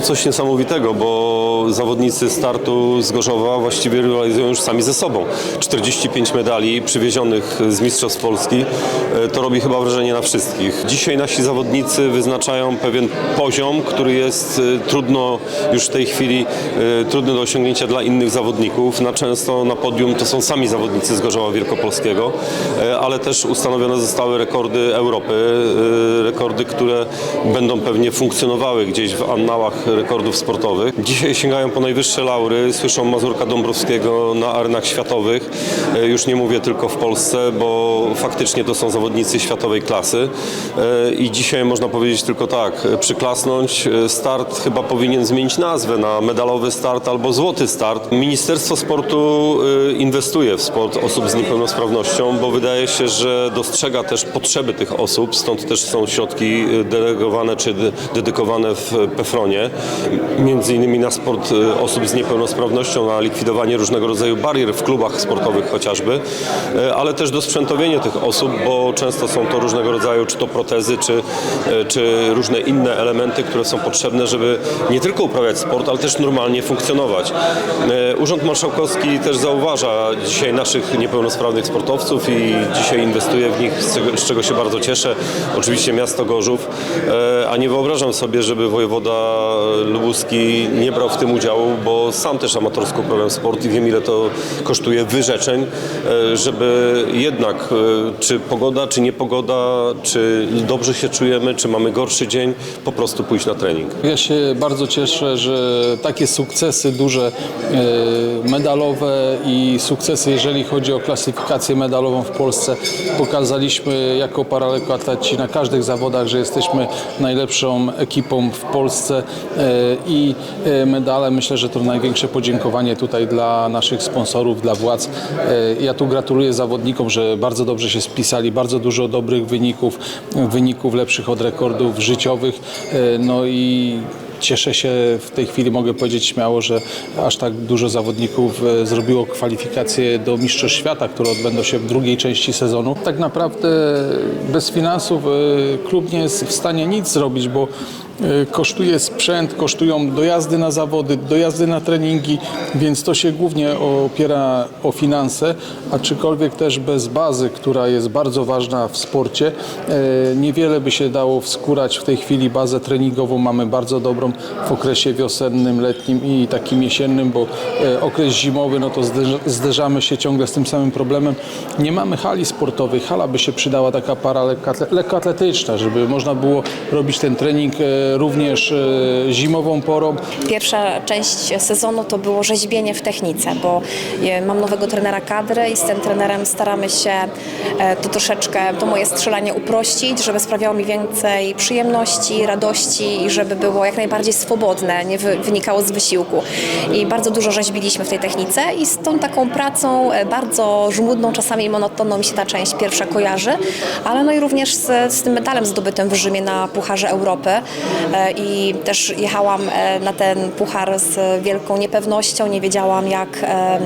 coś niesamowitego, bo zawodnicy startu z Gorzowa właściwie rywalizują już sami ze sobą. 45 medali przywiezionych z Mistrzostw Polski e, to robi chyba wrażenie na wszystkich. Dzisiaj nasi zawodnicy wyznaczają pewien poziom, który jest e, trudno już w tej chwili e, trudny do osiągnięcia dla innych zawodników. Na często na podium to są sami zawodnicy z Gorzowa Wielkopolskiego, ale też ustanowione zostały rekordy Europy, rekordy, które będą pewnie funkcjonowały gdzieś w annałach rekordów sportowych. Dzisiaj sięgają po najwyższe laury, słyszą Mazurka Dąbrowskiego na arenach światowych. E, Już nie mówię tylko w Polsce, bo faktycznie to są zawodnicy światowej klasy E, i dzisiaj można powiedzieć tylko tak, e, przyklasnąć. Start chyba powinien zmienić nazwę na medalowy start albo złoty start. Ministerstwo Sportu inwestuje w sport osób z niepełnosprawnością, bo wydaje się, że dostrzega też potrzeby tych osób, stąd też są środki delegowane czy de- dedykowane w PFRONie, między innymi na sport e, osób z niepełnosprawnością, na likwidowanie różnego rodzaju barier w klubach sportowych chociażby, e, ale też dosprzętowienie tych osób, bo często są to różnego rodzaju czy to protezy, czy, e, czy różne inne elementy, które są potrzebne, żeby nie tylko uprawiać sport, ale też normalnie funkcjonować. Urząd Marszałkowski też zauważa dzisiaj naszych niepełnosprawnych sportowców i dzisiaj inwestuje w nich, z czego, się bardzo cieszę. Oczywiście miasto Gorzów, a nie wyobrażam sobie, żeby wojewoda lubuski nie brał w tym udziału, bo sam też amatorsko uprawiam sport i wiem ile to kosztuje wyrzeczeń, e, żeby jednak e, czy pogoda, czy niepogoda, czy dobrze się czujemy, czy mamy gorszy dzień, po prostu pójść na trening. Ja się bardzo cieszę, że takie sukcesy duże e, medalowe i sukcesy, jeżeli chodzi o klasyfikację medalową w Polsce, pokazaliśmy jako paralekkoatleci na każdych zawodach, że jesteśmy najlepszą ekipą w Polsce i e, medale myślę, że to największe podziękowanie tutaj dla naszych sponsorów, dla władz. E, Ja tu gratuluję zawodnikom, że bardzo dobrze się spisali, bardzo dużo dobrych wyników, wyników lepszych od rekordów życiowych. E, No i Cieszę się w tej chwili, mogę powiedzieć śmiało, że aż tak dużo zawodników e, zrobiło kwalifikacje do Mistrzostw Świata, które odbędą się w drugiej części sezonu. Tak naprawdę bez finansów e, klub nie jest w stanie nic zrobić, bo e, kosztuje sprzęt, kosztują dojazdy na zawody, dojazdy na treningi, więc to się głównie opiera o finanse, aczkolwiek też bez bazy, która jest bardzo ważna w sporcie, e, niewiele by się dało wskórać. W tej chwili bazę treningową mamy bardzo dobrą w okresie wiosennym, letnim i takim jesiennym, bo e, okres zimowy, no to zderza- zderzamy się ciągle z tym samym problemem. Nie mamy hali sportowej. Hala by się przydała taka para lekkoatle- lekkoatletyczna, żeby można było robić ten trening również e, zimową porą. Pierwsza część sezonu to było rzeźbienie w technice, bo e, mam nowego trenera kadry i z tym trenerem staramy się e, to troszeczkę, to moje strzelanie uprościć, żeby sprawiało mi więcej przyjemności, radości i żeby było jak najbardziej swobodne, nie wy, wynikało z wysiłku. I bardzo dużo rzeźbiliśmy w tej technice i z tą taką pracą bardzo żmudną, czasami monotonną mi się ta część pierwsza kojarzy, ale no i również z, z tym medalem zdobytym w Rzymie na Pucharze Europy i też jechałam e, na ten puchar z wielką niepewnością, nie wiedziałam jak, em,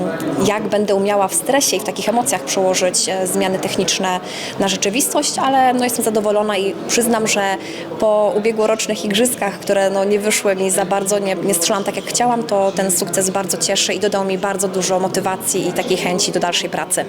jak będę umiała w stresie i w takich emocjach przełożyć e, zmiany techniczne na rzeczywistość, ale no jestem zadowolona i przyznam, że po ubiegłorocznych igrzyskach, które no nie wyszły mi za bardzo, nie, nie strzelam tak jak chciałam, to ten sukces bardzo cieszy i dodał mi bardzo dużo motywacji i takiej chęci do dalszej pracy.